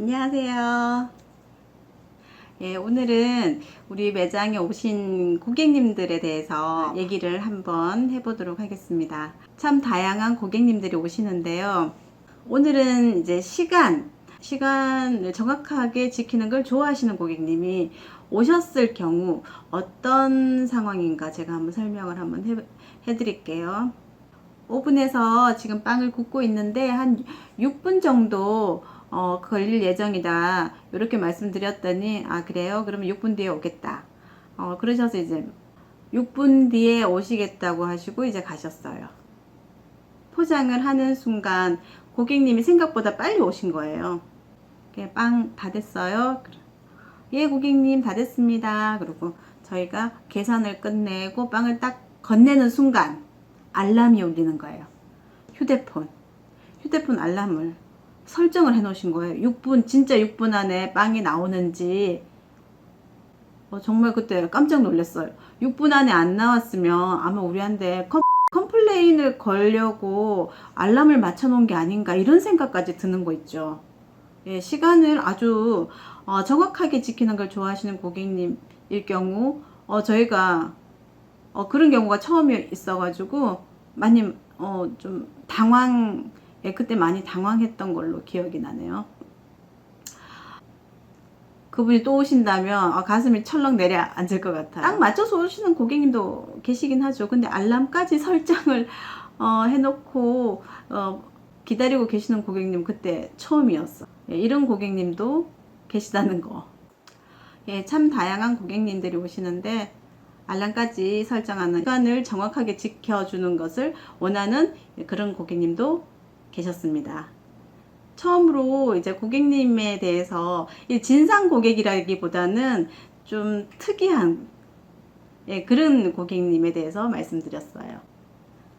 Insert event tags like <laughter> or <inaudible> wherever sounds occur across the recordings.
안녕하세요. 예, 오늘은 우리 매장에 오신 고객님들에 대해서 얘기를 한번 해보도록 하겠습니다. 참 다양한 고객님들이 오시는데요. 오늘은 이제 시간, 시간을 정확하게 지키는 걸 좋아하시는 고객님이 오셨을 경우 어떤 상황인가 제가 한번 설명을 한번 해, 해드릴게요. 오븐에서 지금 빵을 굽고 있는데 한 6분 정도 어, 걸릴 예정이다. 이렇게 말씀드렸더니 아 그래요? 그러면 6분 뒤에 오겠다. 어, 그러셔서 이제 6분 뒤에 오시겠다고 하시고 이제 가셨어요. 포장을 하는 순간 고객님이 생각보다 빨리 오신 거예요. 빵 다 됐어요. 예, 고객님 다 됐습니다. 그리고 저희가 계산을 끝내고 빵을 딱 건네는 순간 알람이 울리는 거예요. 휴대폰. 휴대폰 알람을 설정을 해 놓으신 거예요. 6분, 진짜 6분 안에 빵이 나오는지. 어, 정말 그때 깜짝 놀랐어요. 6분 안에 안 나왔으면 아마 우리한테 컴, 컴플레인을 걸려고 알람을 맞춰 놓은 게 아닌가 이런 생각까지 드는 거 있죠. 예, 시간을 아주 어, 정확하게 지키는 걸 좋아하시는 고객님일 경우 어, 저희가 어, 그런 경우가 처음에 있어가지고 많이 어, 좀 당황, 예, 그때 많이 당황했던 걸로 기억이 나네요. 그분이 또 오신다면 아, 가슴이 철렁 내려앉을 것 같아요. 딱 맞춰서 오시는 고객님도 계시긴 하죠. 근데 알람까지 <laughs> 설정을 어, 해놓고 어, 기다리고 계시는 고객님 그때 처음이었어. 예, 이런 고객님도 계시다는 거. 예, 참 다양한 고객님들이 오시는데 알람까지 설정하는 시간을 정확하게 지켜주는 것을 원하는 그런 고객님도 계셨습니다. 처음으로 이제 고객님에 대해서 이 진상 고객이라기보다는 좀 특이한 예, 그런 고객님에 대해서 말씀드렸어요.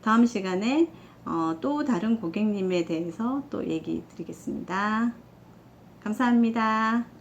다음 시간에 어, 또 다른 고객님에 대해서 또 얘기 드리겠습니다. 감사합니다.